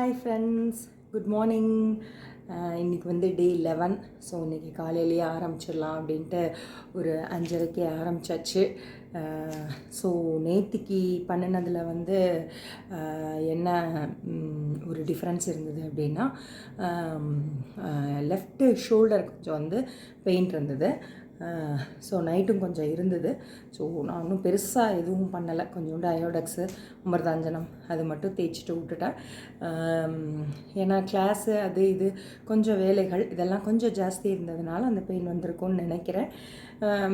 Hi friends good morning இன்றைக்கி வந்து day eleven so இன்றைக்கி காலையிலேயே ஆரம்பிச்சிடலாம் அப்படின்ட்டு ஒரு அஞ்சரைக்கே ஆரம்பிச்சாச்சு. ஸோ நேற்றுக்கு பண்ணினதில் வந்து என்ன ஒரு டிஃப்ரென்ஸ் இருந்தது அப்படின்னா லெஃப்ட்டு ஷோல்டர் கொஞ்சம் வந்து பெயின் இருந்தது. ஸோ நைட்டும் கொஞ்சம் இருந்தது. ஸோ நான் ஒன்றும் பெருசாக எதுவும் பண்ணலை. கொஞ்சோண்டு அயோடெக்ஸு அமிர்தாஞ்சனம் அது மட்டும் தேய்ச்சிட்டு விட்டுட்டேன். ஏன்னா கிளாஸு அது இது கொஞ்சம் வேலைகள். இதெல்லாம் கொஞ்சம் ஜாஸ்தி இருந்ததுனால அந்த பெயின் வந்திருக்கும்னு நினைக்கிறேன்.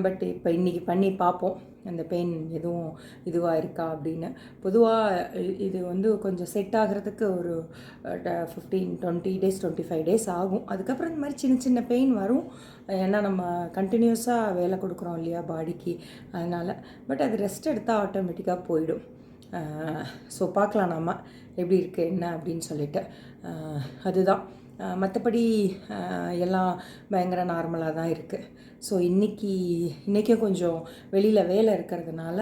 பட் இப்போ இன்றைக்கி பண்ணி பார்ப்போம். அந்த பெயின் எதுவும் இதுவாக இருக்கா அப்படின்னு. பொதுவாக இது வந்து கொஞ்சம் செட் ஆகிறதுக்கு ஒரு fifteen twenty days twenty five days ஆகும். அதுக்கப்புறம் இந்த மாதிரி சின்ன சின்ன பெயின் வரும். ஏன்னா நம்ம கண்டினியூஸாக வேலை கொடுக்குறோம் இல்லையா பாடிக்கு அதனால் பட் அது ரெஸ்ட் எடுத்தால் ஆட்டோமேட்டிக்காக போயிடும். ஸோ பார்க்கலாம் நம்ம எப்படி இருக்குது என்ன அப்படின்னு சொல்லிட்டு. அதுதான். மற்றபடி எல்லாம் பயங்கர நார்மலாக தான் இருக்குது ஸோ இன்றைக்கி இன்றைக்கும் கொஞ்சம் வெளியில் வேலை இருக்கிறதுனால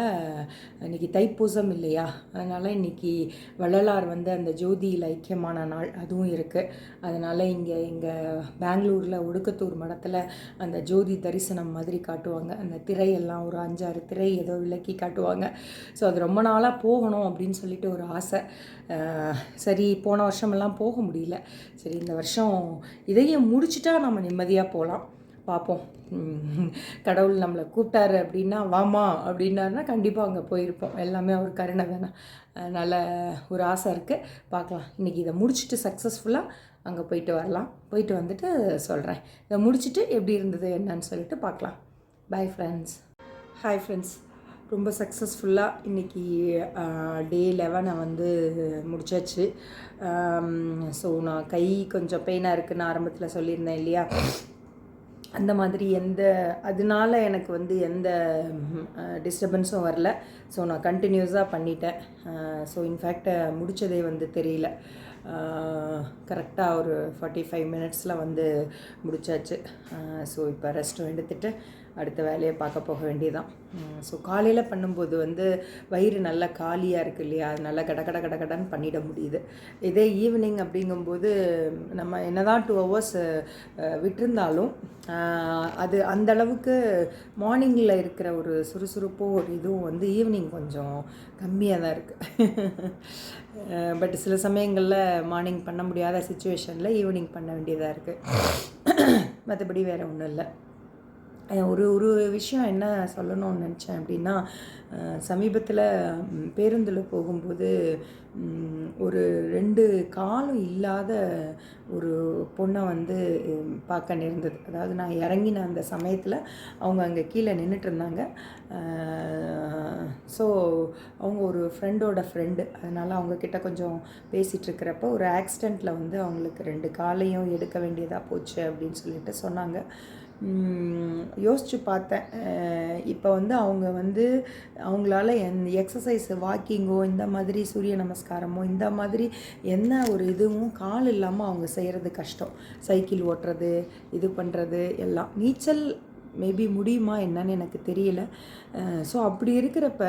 இன்றைக்கி தைப்பூசம் இல்லையா? அதனால் இன்றைக்கி வள்ளலார் வந்து அந்த ஜோதியில் ஐக்கியமான நாள் அதுவும் இருக்குது அதனால் இங்கே இங்கே பெங்களூரில் ஒடுக்கத்தூர் மடத்தில் அந்த ஜோதி தரிசனம் மாதிரி காட்டுவாங்க. அந்த திரையெல்லாம் ஒரு அஞ்சாறு திரை ஏதோ விளக்கி காட்டுவாங்க. ஸோ அது ரொம்ப நாளாக போகணும் அப்படின்னு சொல்லிட்டு ஒரு ஆசை. சரி போன வருஷமெல்லாம் போக முடியல. சரி இந்த வருஷம் இதையும் முடிச்சுட்டா நம்ம நிம்மதியாக போகலாம் பார்ப்போம். கடவுள் நம்மளை கூப்பிட்டாரு அப்படின்னா வாமா அப்படின்னாருனா கண்டிப்பாக அங்கே போயிருப்போம். எல்லாமே அவர் கருணை தானே. அதனால் ஒரு ஆசை இருக்குது பார்க்கலாம். இன்றைக்கி இதை முடிச்சுட்டு சக்ஸஸ்ஃபுல்லாக அங்கே போயிட்டு வரலாம். போயிட்டு வந்துட்டு சொல்கிறேன் இதை முடிச்சுட்டு எப்படி இருந்தது என்னன்னு சொல்லிட்டு பார்க்கலாம். பாய் ஃப்ரெண்ட்ஸ் ஹாய் ஃப்ரெண்ட்ஸ் ரொம்ப சக்ஸஸ்ஃபுல்லாக இன்றைக்கி டே லெவனை வந்து முடிச்சாச்சு. ஸோ நான் கை கொஞ்சம் பெயினாக இருக்குதுன்னு ஆரம்பத்தில் சொல்லியிருந்தேன் இல்லையா? அந்த மாதிரி எந்த அதனால எனக்கு வந்து எந்த டிஸ்டர்பன்ஸும் வரல. ஸோ நான் கண்டினியூஸாக பண்ணிட்டேன். ஸோ இன்ஃபேக்ட் முடித்ததே வந்து தெரியல. கரெக்டாக ஒரு ஃபார்ட்டி ஃபைவ் மினிட்ஸில் வந்து முடிச்சாச்சு. ஸோ இப்போ ரெஸ்ட்டும் எடுத்துகிட்டு அடுத்த வேலையை பார்க்க போக வேண்டியதான் ஸோ காலையில் பண்ணும்போது வந்து வயிறு நல்லா காலியாக இருக்குது இல்லையா? அது நல்லா கட கட கட கடன்னு பண்ணிட முடியுது. இதே ஈவினிங் அப்படிங்கும்போது நம்ம என்னதான் டூ ஹவர்ஸ் விட்டிருந்தாலும் அது அந்த அளவுக்கு மார்னிங்கில் இருக்கிற ஒரு சுறுசுறுப்போ ஒரு இதுவும் வந்து ஈவினிங் கொஞ்சம் கம்மியாக தான் இருக்குது பட் சில சமயங்களில் மார்னிங் பண்ண முடியாத சுச்சுவேஷனில் ஈவினிங் பண்ண வேண்டியதாக இருக்குது மற்றபடி வேறு ஒன்றும் இல்லை. ஒரு ஒரு விஷயம் என்ன சொல்லணும்னு நினச்சேன் அப்படின்னா சமீபத்தில் பேருந்தில் போகும்போது ஒரு ரெண்டு காலும் இல்லாத ஒரு பொண்ணை வந்து பார்க்க நேர்ந்தது. அதாவது நான் இறங்கின அந்த சமயத்தில் அவங்க அங்கே கீழே நின்றுட்டு இருந்தாங்க. ஸோ அவங்க ஒரு ஃப்ரெண்டோட ஃப்ரெண்டு அதனால் அவங்கக்கிட்ட கொஞ்சம் பேசிகிட்ருக்கிறப்ப ஒரு ஆக்சிடெண்ட்டில் வந்து அவங்களுக்கு ரெண்டு காலையும் எடுக்க வேண்டியதாக போச்சு அப்படின்னு சொல்லிட்டு சொன்னாங்க. யோசித்து பார்த்தேன். இப்போ வந்து அவங்க வந்து அவங்களால என் எக்ஸசைஸ் வாக்கிங்கோ இந்த மாதிரி சூரிய நமஸ்காரமோ இந்த மாதிரி என்ன ஒரு இதுவும் கால் இல்லாமல் அவங்க செய்கிறது கஷ்டம். சைக்கிள் ஓட்டுறது இது பண்ணுறது எல்லாம். நீச்சல் மேபி முடியுமா என்னன்னு எனக்கு தெரியல. ஸோ அப்படி இருக்கிறப்ப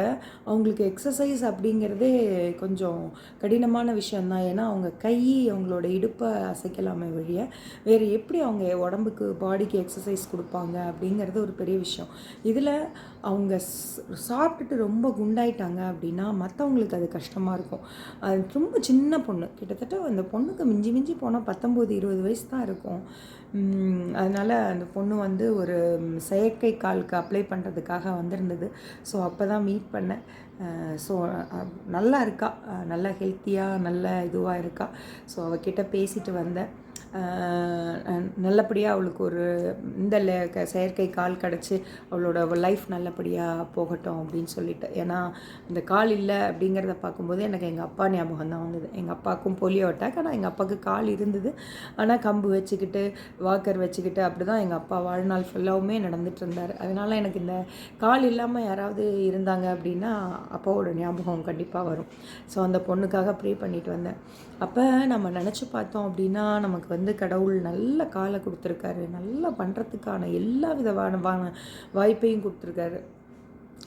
அவங்களுக்கு எக்ஸசைஸ் அப்படிங்கிறதே கொஞ்சம் கடினமான விஷயந்தான் ஏன்னா அவங்க கை அவங்களோட இடுப்பை அசைக்கலாமே வழிய வேறு எப்படி அவங்க உடம்புக்கு பாடிக்கு எக்ஸசைஸ் கொடுப்பாங்க அப்படிங்கிறது ஒரு பெரிய விஷயம். இதில் அவங்க ஸ்- சாப்பிட்டுட்டு ரொம்ப குண்டாயிட்டாங்க அப்படின்னா மற்றவங்களுக்கு அது கஷ்டமாக இருக்கும். அது ரொம்ப சின்ன பொண்ணு. கிட்டத்தட்ட அந்த பொண்ணுக்கு மிஞ்சி மிஞ்சி போனால் பத்தொம்போது இருபது வயசு தான் இருக்கும். அதனால் அந்த பொண்ணு வந்து ஒரு செயற்கை காலுக்கு அப்ளை பண்ணுறதுக்காக வந்திருந்தது. ஸோ அப்போ தான் மீட் பண்ணேன் ஸோ நல்லா இருக்கா? நல்லா ஹெல்த்தியாக நல்ல இதுவாக இருக்கா? ஸோ அவகிட்ட பேசிட்டு வந்தேன். நல்லபடியாக அவளுக்கு ஒரு இந்த க- செயற்கை கால் கிடச்சி அவளோட லைஃப் நல்லபடியாக போகட்டும் அப்படின்னு சொல்லிட்டு. ஏன்னா இந்த கால் இல்லை அப்படிங்கிறத பார்க்கும்போது எனக்கு எங்கள் அப்பா ஞாபகம் தான் வந்தது. எங்கள் அப்பாவுக்கும் போலியோ அட்டாக் ஆனால் எங்கள் அப்பாவுக்கு கால் இருந்தது. ஆனால் கம்பு வச்சுக்கிட்டு வாக்கர் வச்சுக்கிட்டு அப்படி தான் எங்கள் அப்பா வாழ்நாள் ஃபுல்லாகவுமே நடந்துட்டு இருந்தார். அதனால் எனக்கு இந்த கால் இல்லாமல் யாராவது இருந்தாங்க அப்படின்னா அப்பாவோட ஞாபகம் கண்டிப்பாக வரும். ஸோ அந்த பொண்ணுக்காக ப்ரே பண்ணிட்டு வந்தேன். அப்போ நம்ம நினச்சி பார்த்தோம் அப்படின்னா நமக்கு வந்து கடவுள் நல்ல காலை கொடுத்துருக்காரு. நல்லா பண்ணுறதுக்கான எல்லா விதமான வா- வாய்ப்பையும் கொடுத்துருக்காரு.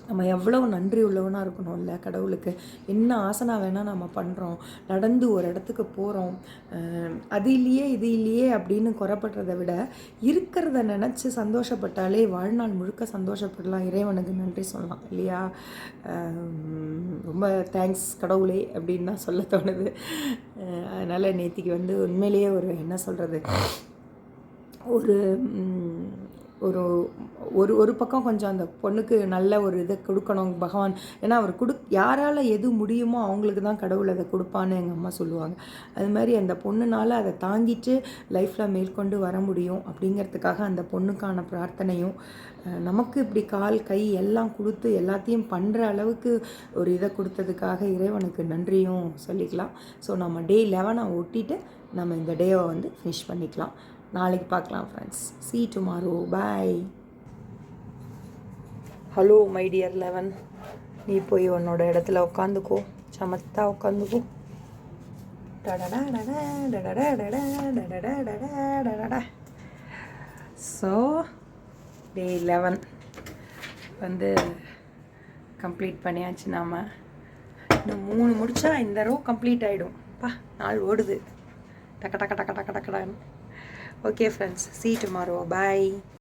நம்ம எவ்வளோ நன்றி உள்ளவனாக இருக்கணும்ல கடவுளுக்கு. என்ன ஆசனா வேணால் நம்ம பண்ணுறோம் நடந்து ஒரு இடத்துக்கு போகிறோம் அது இல்லையே இது இல்லையே அப்படின்னு குறப்படுறத விட இருக்கிறத நினச்சி சந்தோஷப்பட்டாலே வாழ்நாள் முழுக்க சந்தோஷப்படலாம். இறைவனுக்கு நன்றி சொல்லலாம் இல்லையா? ரொம்ப தேங்க்ஸ் கடவுளே அப்படின்னு தான் சொல்ல தோணுது. அதனால் நேத்திக்கு வந்து உண்மையிலேயே ஒரு என்ன சொல்கிறது ஒரு ஒரு ஒரு ஒரு பக்கம் கொஞ்சம் அந்த பொண்ணுக்கு நல்ல ஒரு இதை கொடுக்கணும் பகவான். ஏன்னா அவர் கொடு யாரால் எது முடியுமோ அவங்களுக்கு தான் கடவுள் அதை கொடுப்பான்னு எங்கள் அம்மா சொல்லுவாங்க. அது மாதிரி அந்த பொண்ணுனால அதை தாங்கிட்டு லைஃப்பில் மேற்கொண்டு வர முடியும் அப்படிங்கிறதுக்காக அந்த பொண்ணுக்கான பிரார்த்தனையும் நமக்கு இப்படி கால் கை எல்லாம் கொடுத்து எல்லாத்தையும் பண்ணுற அளவுக்கு ஒரு இதை கொடுத்ததுக்காக இறைவனுக்கு நன்றியும் சொல்லிக்கலாம். ஸோ நம்ம டே லெவனை ஒட்டிட்டு நம்ம இந்த டேவை வந்து ஃபினிஷ் பண்ணிக்கலாம். நாளைக்கு பார்க்கலாம் friends see tomorrow bye hello my dear eleven நீ போய் உன்னோட இடத்துல உட்காந்துக்கோ சமத்தா உட்காந்துக்கோ ஸோ டே லெவன் வந்து கம்ப்ளீட் பண்ணியாச்சு நாம். இன்னும் மூணு முடித்தா இந்த ரோ கம்ப்ளீட் ஆகிடும் பா நாள் ஓடுது. டக்க டக்க டக்க டக்க டக்கடான்னு okay friends see tomorrow bye